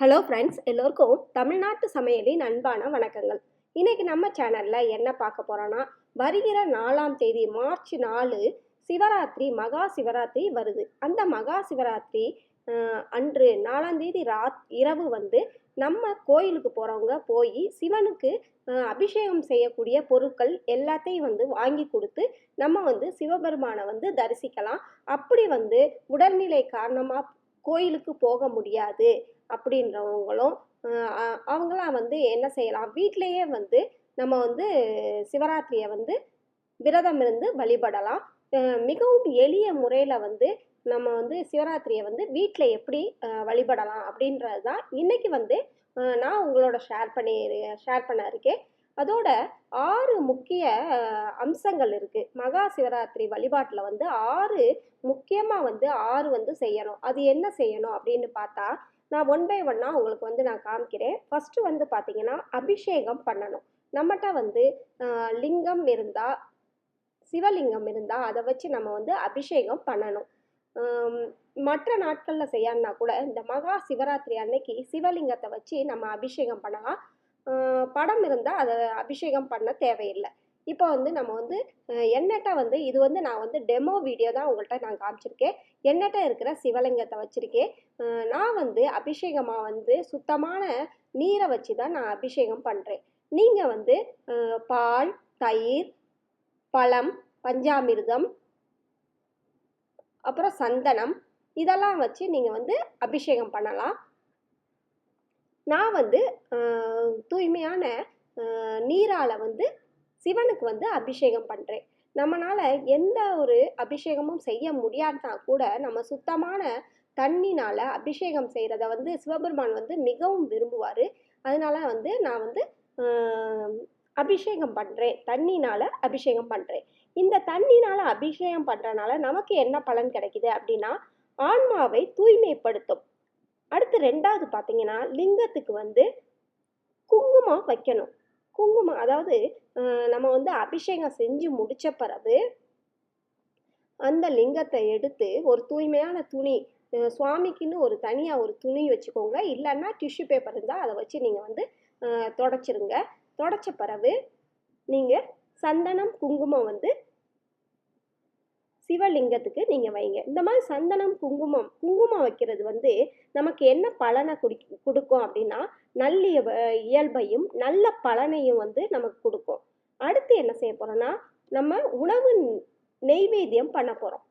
Hello friends எல்லோருக்கும் தமிழ்நாட்டு சமையலின் அன்பான வணக்கங்கள். இன்னைக்கு நம்ம சேனலில் என்ன பார்க்க போகிறோன்னா வருகிற நாலாம் தேதி மார்ச் நாலு சிவராத்திரி மகா சிவராத்திரி வருது. அந்த மகா சிவராத்திரி அன்று நாலாம் தேதி ராத் இரவு வந்து நம்ம கோயிலுக்கு போகிறவங்க போய் சிவனுக்கு அபிஷேகம் செய்யக்கூடிய பொருட்கள் எல்லாத்தையும் வந்து வாங்கி கொடுத்து நம்ம வந்து சிவபெருமானை வந்து தரிசிக்கலாம். அப்படி வந்து உடல்நிலை காரணமாக கோயிலுக்கு போக முடியாது. அப்படின்றவங்களும் அவங்களாம் வந்து என்ன செய்யலாம்? வீட்டிலேயே வந்து நம்ம வந்து சிவராத்திரியை வந்து விரதம் இருந்து வழிபடலாம். மிகவும் எளிய முறையில் வந்து நம்ம வந்து சிவராத்திரியை வந்து வீட்டில் எப்படி வழிபடலாம் அப்படின்றது தான் இன்றைக்கி வந்து நான் உங்களோட ஷேர் பண்ணி ஷேர் பண்ண இருக்கேன். அதோட ஆறு முக்கிய அம்சங்கள் இருக்குது மகா சிவராத்திரி வழிபாட்டில் வந்து ஆறு முக்கியமாக வந்து ஆறு வந்து செய்யணும். அது என்ன செய்யணும் அப்படின்னு பார்த்தா நான் ஒன் பை ஒன்னாக உங்களுக்கு வந்து நான் காமிக்கிறேன். ஃபஸ்ட்டு வந்து பார்த்தீங்கன்னா அபிஷேகம் பண்ணணும். நம்மகிட்ட வந்து லிங்கம் இருந்தால் சிவலிங்கம் இருந்தால் அதை வச்சு நம்ம வந்து அபிஷேகம் பண்ணணும். மற்ற நாட்களில் செய்யணும்னா கூட இந்த மகா சிவராத்திரி அன்னைக்கு சிவலிங்கத்தை வச்சு நம்ம அபிஷேகம் பண்ணலாம். படம் இருந்தால் அதை அபிஷேகம் பண்ண தேவையில்லை. இப்போ வந்து நம்ம வந்து என்னட்ட வந்து இது வந்து நான் வந்து டெமோ வீடியோ தான் உங்கள்கிட்ட நான் காமிச்சிருக்கேன். என்னட்ட இருக்கிற சிவலிங்கத்தை வச்சுருக்கேன். நான் வந்து அபிஷேகமாக வந்து சுத்தமான நீரை வச்சு தான் நான் அபிஷேகம் பண்ணுறேன் நீங்கள் வந்து பால் தயிர் பழம் பஞ்சாமிர்தம் அப்புறம் சந்தனம் இதெல்லாம் வச்சு நீங்கள் வந்து அபிஷேகம் பண்ணலாம். நான் வந்து தூய்மையான நீரால் வந்து சிவனுக்கு வந்து அபிஷேகம் பண்ணுறேன் நம்மளால் எந்த ஒரு அபிஷேகமும் செய்ய முடியாதுனா கூட நம்ம சுத்தமான தண்ணினால் அபிஷேகம் செய்கிறத வந்து சிவபெருமான் வந்து மிகவும் விரும்புவார். அதனால வந்து நான் வந்து அபிஷேகம் பண்ணுறேன் தண்ணினால் அபிஷேகம் பண்ணுறேன் இந்த தண்ணினால் அபிஷேகம் பண்ணுறனால நமக்கு என்ன பலன் கிடைக்குது அப்படின்னா ஆன்மாவை தூய்மைப்படுத்தும். அடுத்து ரெண்டாவது பார்த்தீங்கன்னா லிங்கத்துக்கு வந்து குங்குமம் வைக்கணும். குங்குமம் அதாவது நம்ம வந்து அபிஷேகம் செஞ்சு முடித்த பிறகு அந்த லிங்கத்தை எடுத்து ஒரு தூய்மையான துணி சுவாமிக்குன்னு ஒரு தனியாக ஒரு துணி வச்சுக்கோங்க. இல்லைன்னா டிஷ்யூ பேப்பர் இருந்தால் அதை வச்சு நீங்கள் வந்து தொடச்சிருங்க. தொடச்ச பிறகு நீங்கள் சந்தனம் குங்குமம் வந்து சிவலிங்கத்துக்கு நீங்கள் வைங்க. இந்த மாதிரி சந்தனம் குங்குமம் குங்குமம் வைக்கிறது வந்து நமக்கு என்ன பலனை குடி கொடுக்கும் அப்படின்னா நல்ல இயல்பையும் நல்ல பலனையும் வந்து நமக்கு கொடுக்கும். அடுத்து என்ன செய்ய போகிறோன்னா நம்ம உணவு நெய்வேத்தியம் பண்ண போகிறோம்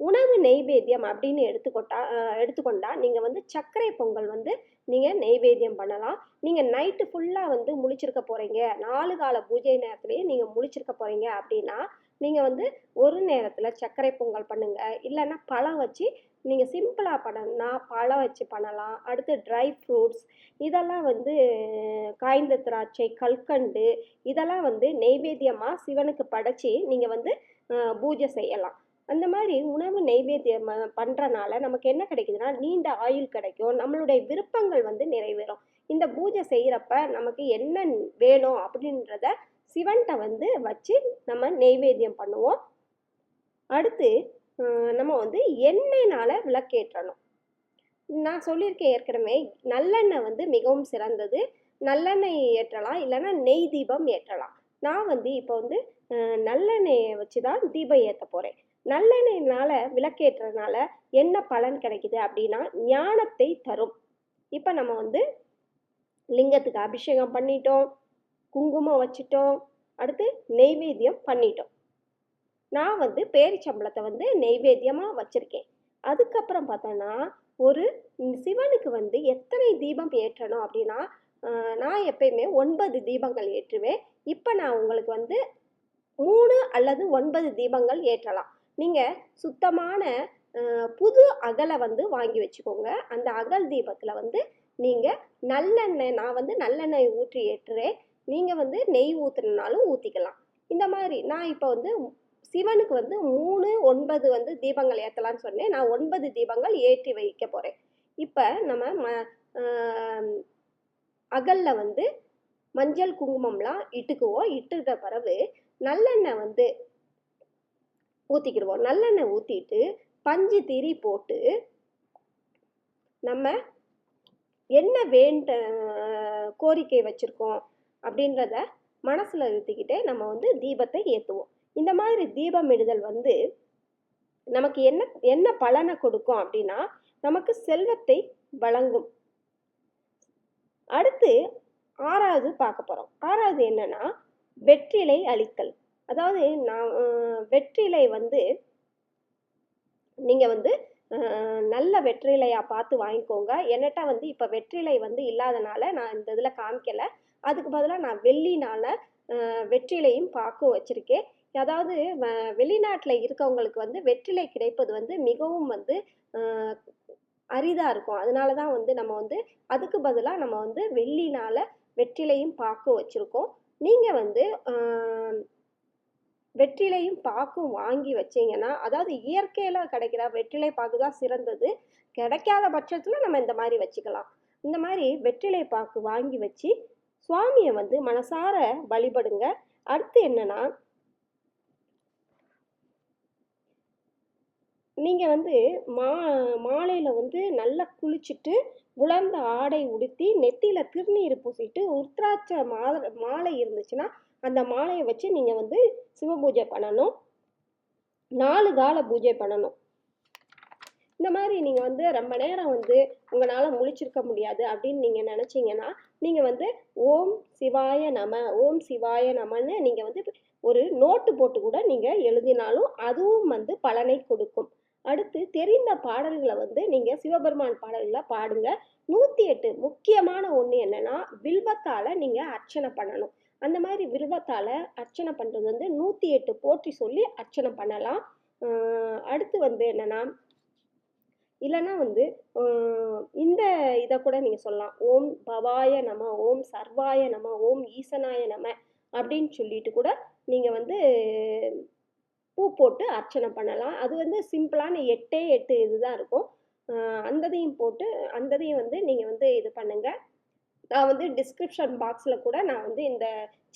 உணவு நெய்வேத்தியம் அப்படின்னு எடுத்துக்கொட்டா எடுத்துக்கொண்டால் எடுத்துக்கொண்டா நீங்கள் வந்து சர்க்கரை பொங்கல் வந்து நீங்கள் நெய்வேத்தியம் பண்ணலாம். நீங்கள் நைட்டு ஃபுல்லாக வந்து முழிச்சிருக்க போகிறீங்க நாலு கால பூஜை நேரத்துலேயே நீங்கள் முழிச்சிருக்க போகிறீங்க அப்படின்னா நீங்கள் வந்து ஒரு நேரத்தில் சர்க்கரை பொங்கல் பண்ணுங்கள் இல்லைன்னா பழம் வச்சு நீங்கள் சிம்பிளாக பண்ணணும்னா பழம் வச்சு பண்ணலாம். அடுத்து ட்ரை ஃப்ரூட்ஸ் இதெல்லாம் வந்து காய்ந்த திராட்சை கல்கண்டு இதெல்லாம் வந்து நெய்வேத்தியமாக சிவனுக்கு படைச்சி நீங்கள் வந்து பூஜை செய்யலாம். அந்த மாதிரி உணவு நெய்வேத்தியம் பண்ணுறனால நமக்கு என்ன கிடைக்குதுன்னா நீண்ட ஆயுள் கிடைக்கும். நம்மளுடைய விருப்பங்கள் வந்து நிறைவேறும். இந்த பூஜை செய்கிறப்ப நமக்கு என்ன வேணும் அப்படின்றத சிவன்கிட்ட வந்து வச்சு நம்ம நெய்வேத்தியம் பண்ணுவோம். அடுத்து நம்ம வந்து எண்ணெய்னால் விளக்கேற்றணும். நான் சொல்லியிருக்கேன் ஏற்கனவே நல்லெண்ணெய் வந்து மிகவும் சிறந்தது. நல்லெண்ணெய் ஏற்றலாம் இல்லைன்னா நெய் தீபம் ஏற்றலாம். நான் வந்து இப்போ வந்து நல்லெண்ணெயை வச்சு தான் தீபம் ஏற்ற போகிறேன் நல்லெண்ணெயினால் விளக்கேற்றனால என்ன பலன் கிடைக்குது அப்படின்னா ஞானத்தை தரும். இப்போ நம்ம வந்து லிங்கத்துக்கு அபிஷேகம் பண்ணிட்டோம். குங்குமம் வச்சிட்டோம். அடுத்து நெய்வேத்தியம் பண்ணிட்டோம். நான் வந்து பேரிச்சம்பளத்தை வந்து நெய்வேத்தியமாக வச்சுருக்கேன். அதுக்கப்புறம் பார்த்தோன்னா ஒரு சிவனுக்கு வந்து எத்தனை தீபம் ஏற்றணும் அப்படின்னா நான் எப்பயுமே ஒன்பது தீபங்கள் ஏற்றுவேன். இப்போ நான் உங்களுக்கு வந்து மூணு அல்லது ஒன்பது தீபங்கள் ஏற்றலாம். நீங்கள் சுத்தமான புது அகலை வந்து வாங்கி வச்சுக்கோங்க. அந்த அகல் தீபத்தில் வந்து நீங்கள் நல்லெண்ணெய் நான் வந்து நல்லெண்ணெய் ஊற்றி ஏற்றுறேன் நீங்கள் வந்து நெய் ஊற்றுனாலும் ஊற்றிக்கலாம் இந்த மாதிரி நான் இப்போ வந்து சிவனுக்கு வந்து மூணு ஒன்பது வந்து தீபங்கள் ஏற்றலான்னு சொன்னேன். நான் ஒன்பது தீபங்கள் ஏற்றி வைக்க போகிறேன் இப்போ நம்ம ம அகலில் அகல்ல வந்து மஞ்சள் குங்குமம்லாம் இட்டுக்குவோம். இட்டுக்கிட்ட பிறகு நல்லெண்ணெய் வந்து ஊற்றிக்கிடுவோம் நல்லெண்ணெய் ஊற்றிட்டு பஞ்சு திரி போட்டு நம்ம என்ன வேண்ட கோரிக்கை வச்சுருக்கோம். அப்படின்றத மனசில் இருத்திக்கிட்டே நம்ம வந்து தீபத்தை ஏற்றுவோம் இந்த மாதிரி தீபமிடுதல் வந்து நமக்கு என்ன என்ன பலனை கொடுக்கும் அப்படின்னா நமக்கு செல்வத்தை வழங்கும். அடுத்து ஆறாவது பார்க்க போகிறோம் ஆறாவது என்னன்னா வெற்றிலை அழித்தல் அதாவது நான் வெற்றிலை வந்து நீங்கள் வந்து நல்ல வெற்றிலையாக பார்த்து வாங்கிக்கோங்க. என்னட்ட வந்து இப்போ வெற்றிலை வந்து இல்லாதனால நான் இந்த இதில் காமிக்கலை. அதுக்கு பதிலாக நான் வெள்ளினால் வெற்றிலையும் பாக்கும் வச்சுருக்கேன். அதாவது வெளிநாட்டில் இருக்கவங்களுக்கு வந்து வெற்றிலை கிடைப்பது வந்து மிகவும் வந்து அரிதாக இருக்கும். அதனால தான் வந்து நம்ம வந்து அதுக்கு பதிலாக நம்ம வந்து வெள்ளினால் வெற்றிலையும் பாக்கும் வச்சுருக்கோம். நீங்கள் வந்து வெற்றிலையும் பாக்கும் வாங்கி வச்சீங்கன்னா அதாவது இயற்கையில் கிடைக்கிற வெற்றிலை பாக்கு தான் சிறந்தது. கிடைக்காத பட்சத்தில் நம்ம இந்த மாதிரி வச்சுக்கலாம். இந்த மாதிரி வெற்றிலை பாக்கு வாங்கி வச்சு சுவாமியை வந்து மனசார வழிபடுங்க. அடுத்து என்னன்னா நீங்கள் வந்து மா மாலையில் வந்து நல்லா குளிச்சுட்டு உலர்ந்த ஆடை உடுத்தி நெத்தியில் திருநீர் பூசிட்டு உருத்ராட்ச மாலை மாலை இருந்துச்சுன்னா அந்த மாலையை வச்சு நீங்கள் வந்து சிவ பூஜை பண்ணணும். நாலு கால பூஜை பண்ணணும். இந்த மாதிரி நீங்கள் வந்து ரொம்ப நேரம் வந்து உங்களால் முழிச்சிருக்க முடியாது அப்படின்னு நீங்கள் நினச்சிங்கன்னா நீங்கள் வந்து ஓம் சிவாய நம ஓம் சிவாய நமன்னு நீங்கள் வந்து ஒரு நோட்டு போட்டு கூட நீங்கள் எழுதினாலும் அதுவும் வந்து பலனை கொடுக்கும். அடுத்து தெரிந்த பாடல்களை வந்து நீங்கள் சிவபெருமான் பாடல்களை பாடுங்க. நூற்றி எட்டு முக்கியமான ஒன்று என்னென்னா வில்வத்தால் நீங்கள் அர்ச்சனை பண்ணணும். அந்த மாதிரி வில்வத்தால் அர்ச்சனை பண்ணுறது வந்து நூற்றி எட்டு போற்றி சொல்லி அர்ச்சனை பண்ணலாம். அடுத்து வந்து என்னென்னா இல்லைன்னா வந்து இந்த இதை கூட நீங்கள் சொல்லலாம். ஓம் பவாய நம ஓம் சர்வாய நம ஓம் ஈசனாய நம அப்படின்னு சொல்லிட்டு கூட நீங்கள் வந்து பூ போட்டு அர்ச்சனை பண்ணலாம். அது வந்து சிம்பிளான எட்டே எட்டு இதுதான் இருக்கும். அந்ததையும் போட்டு அந்ததையும் வந்து நீங்கள் வந்து இது பண்ணுங்கள் நான் வந்து டிஸ்கிரிப்ஷன் பாக்ஸில் கூட நான் வந்து இந்த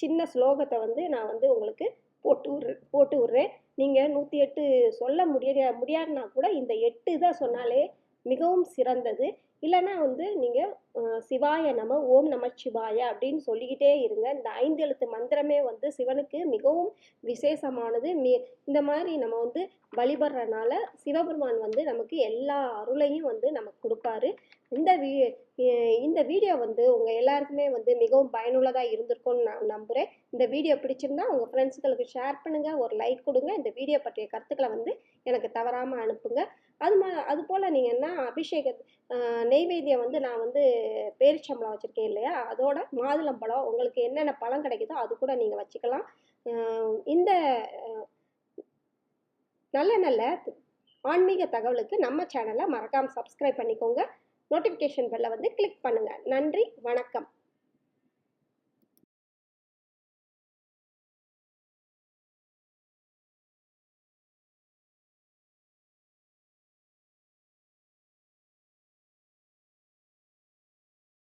சின்ன ஸ்லோகத்தை வந்து நான் வந்து உங்களுக்கு போட்டு விட்றேன் போட்டு விட்றேன் நீங்கள் நூற்றி எட்டு சொல்ல முடிய முடியாதுன்னா கூட இந்த எட்டு தான் சொன்னாலே மிகவும் சிறந்தது. இல்லைன்னா வந்து நீங்கள் சிவாய நம ஓம் நம சிவாய அப்படின்னு சொல்லிக்கிட்டே இருங்க. இந்த ஐந்து எழுத்து மந்திரமே வந்து சிவனுக்கு மிகவும் விசேஷமானது. மி இந்த மாதிரி நம்ம வந்து வழிபடுறனால சிவபெருமான் வந்து நமக்கு எல்லா அருளையும் வந்து நமக்கு கொடுப்பாரு. இந்த வீ இந்த வீடியோ வந்து உங்கள் எல்லாருக்குமே வந்து மிகவும் பயனுள்ளதாக இருந்திருக்கும்னு நான் நம்புகிறேன் இந்த வீடியோ பிடிச்சிருந்தா உங்கள் ஃப்ரெண்ட்ஸுகளுக்கு ஷேர் பண்ணுங்கள் ஒரு லைக் கொடுங்க. இந்த வீடியோ பற்றிய கருத்துக்களை வந்து எனக்கு தவறாமல் அனுப்புங்க. அது மா அது போல் நீங்கள் என்ன அபிஷேக நெய்வேத்தியம் வந்து நான் வந்து பேரிச்சம்பழம் வச்சுருக்கேன் இல்லையா? அதோட மாதுளம்பழம் உங்களுக்கு என்னென்ன பழம் கிடைக்குதோ அது கூட நீங்கள் வச்சுக்கலாம். இந்த நல்ல நல்ல ஆன்மீக தகவலுக்கு நம்ம சேனலை மறக்காமல் சப்ஸ்கிரைப் பண்ணிக்கோங்க. நோட்டிஃபிகேஷன் பெல்லை வந்து கிளிக் பண்ணுங்கள் நன்றி வணக்கம்.